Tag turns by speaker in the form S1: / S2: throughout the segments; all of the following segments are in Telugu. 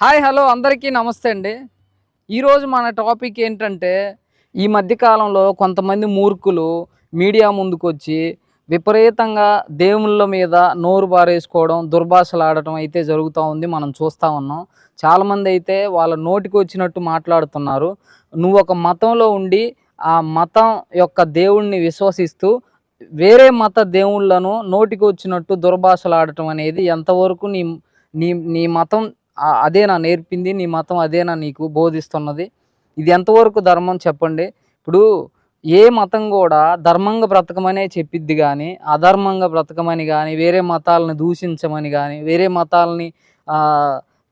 S1: హాయ్ హలో అందరికీ నమస్తే అండి. ఈరోజు మన టాపిక్ ఏంటంటే ఈ మధ్యకాలంలో కొంతమంది మూర్ఖులు మీడియా ముందుకు వచ్చి విపరీతంగా దేవుళ్ళ మీద నోరు బారేసుకోవడం దుర్భాషలు ఆడటం అయితే జరుగుతూ ఉంది. మనం చూస్తూ ఉన్నాం. చాలామంది అయితే వాళ్ళ నోటికి వచ్చినట్టు మాట్లాడుతున్నారు. నువ్వు ఒక మతంలో ఉండి ఆ మతం యొక్క దేవుణ్ణి విశ్వసిస్తూ వేరే మత దేవుళ్ళను నోటికి వచ్చినట్టు దుర్భాషలాడటం అనేది ఎంతవరకు నీ నీ నీ మతం అదేనా నేర్పింది నీ మతం అదేనా నీకు బోధిస్తున్నది. ఇది ఎంతవరకు ధర్మం చెప్పండి. ఇప్పుడు ఏ మతం కూడా ధర్మంగా బ్రతకమనే చెప్పిద్ది కానీ అధర్మంగా బ్రతకమని కానీ వేరే మతాలను దూషించమని కానీ వేరే మతాలని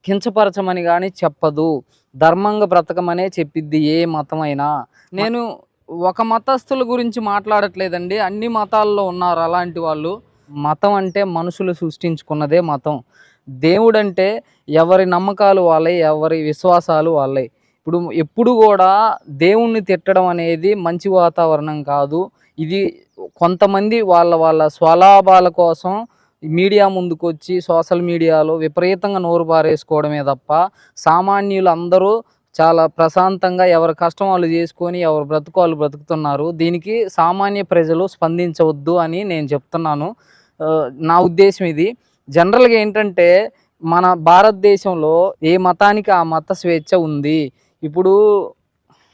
S1: కించపరచమని కానీ చెప్పదు. ధర్మంగా బ్రతకమనే చెప్పిద్ది ఏ మతమైనా. నేను ఒక మతస్థుల గురించి మాట్లాడట్లేదండి. అన్ని మతాల్లో ఉన్నారు అలాంటి వాళ్ళు. మతం అంటే మనుషులు సృష్టించుకున్నదే మతం. దేవుడు అంటే ఎవరి నమ్మకాలు వాళ్ళే ఎవరి విశ్వాసాలు వాళ్ళే. ఇప్పుడు ఎప్పుడు కూడా దేవుణ్ణి తిట్టడం అనేది మంచి వాతావరణం కాదు. ఇది కొంతమంది వాళ్ళ వాళ్ళ స్వలాభాల కోసం మీడియా ముందుకు వచ్చి సోషల్ మీడియాలో విపరీతంగా నోరు పారేసుకోవడమే తప్ప సామాన్యులు అందరూ చాలా ప్రశాంతంగా ఎవరి కష్టం వాళ్ళు చేసుకొని ఎవరు బ్రతుకు వాళ్ళు బ్రతుకుతున్నారు. దీనికి సామాన్య ప్రజలు స్పందించవద్దు అని నేను చెప్తున్నాను. నా ఉద్దేశం ఇది. జనరల్గా ఏంటంటే మన భారతదేశంలో ఏ మతానికి ఆ మత స్వేచ్ఛ ఉంది? ఇప్పుడు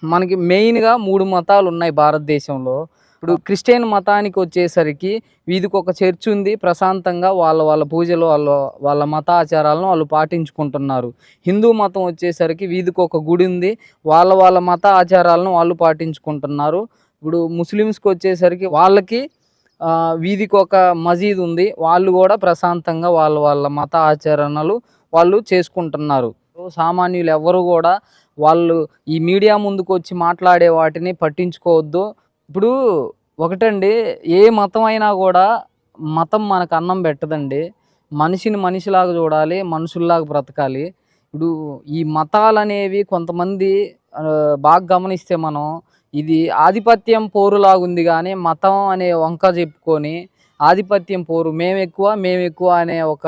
S1: మనకి మెయిన్గా మూడు మతాలు ఉన్నాయి భారతదేశంలో. ఇప్పుడు క్రిస్టియన్ మతానికి వచ్చేసరికి వీధికి ఒక చర్చ్ ఉంది. ప్రశాంతంగా వాళ్ళ వాళ్ళ పూజలు వాళ్ళ వాళ్ళ మత ఆచారాలను వాళ్ళు పాటించుకుంటున్నారు. హిందూ మతం వచ్చేసరికి వీధికి ఒక గుడి ఉంది. వాళ్ళ వాళ్ళ మత ఆచారాలను వాళ్ళు పాటించుకుంటున్నారు. ఇప్పుడు ముస్లిమ్స్కి వచ్చేసరికి వాళ్ళకి వీధికి ఒక మసీద్ ఉంది. వాళ్ళు కూడా ప్రశాంతంగా వాళ్ళ వాళ్ళ మత ఆచరణలు వాళ్ళు చేసుకుంటున్నారు. సామాన్యులు ఎవరు కూడా వాళ్ళు ఈ మీడియా ముందుకు వచ్చి మాట్లాడే వాటిని పట్టించుకోవద్దు. ఇప్పుడు ఒకటండి ఏ మతం అయినా కూడా మతం మనకు అన్నం పెట్టదండి. మనిషిని మనిషిలాగా చూడాలి మనుషుల్లాగా బ్రతకాలి. ఇప్పుడు ఈ మతాలు అనేవి కొంతమంది బాగా గమనిస్తే మనం ఇది ఆధిపత్యం పోరులాగుంది కానీ మతం అనే వంక చెప్పుకొని ఆధిపత్యం పోరు మేము ఎక్కువ మేము ఎక్కువ అనే ఒక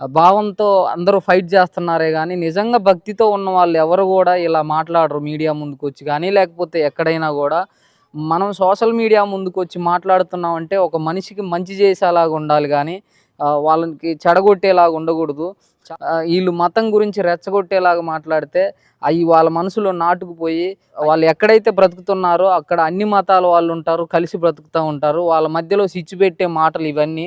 S1: భావంతో అందరూ ఫైట్ చేస్తున్నారే కానీ నిజంగా భక్తితో ఉన్న వాళ్ళు ఎవరు కూడా ఇలా మాట్లాడరు మీడియా ముందుకు వచ్చి కానీ లేకపోతే ఎక్కడైనా కూడా మనం సోషల్ మీడియా ముందుకు వచ్చి మాట్లాడుతున్నాం అంటే ఒక మనిషికి మంచి చేసేలాగా ఉండాలి కానీ వాళ్ళకి చెడగొట్టేలాగా ఉండకూడదు. చ- వీళ్ళు మతం గురించి రెచ్చగొట్టేలాగా మాట్లాడితే అవి వాళ్ళ మనసులో నాటుకుపోయి వాళ్ళు ఎక్కడైతే బ్రతుకుతున్నారో అక్కడ అన్ని మతాల వాళ్ళు ఉంటారు కలిసి బ్రతుకుతూ ఉంటారు. వాళ్ళ మధ్యలో సిచ్చు పెట్టే మాటలు ఇవన్నీ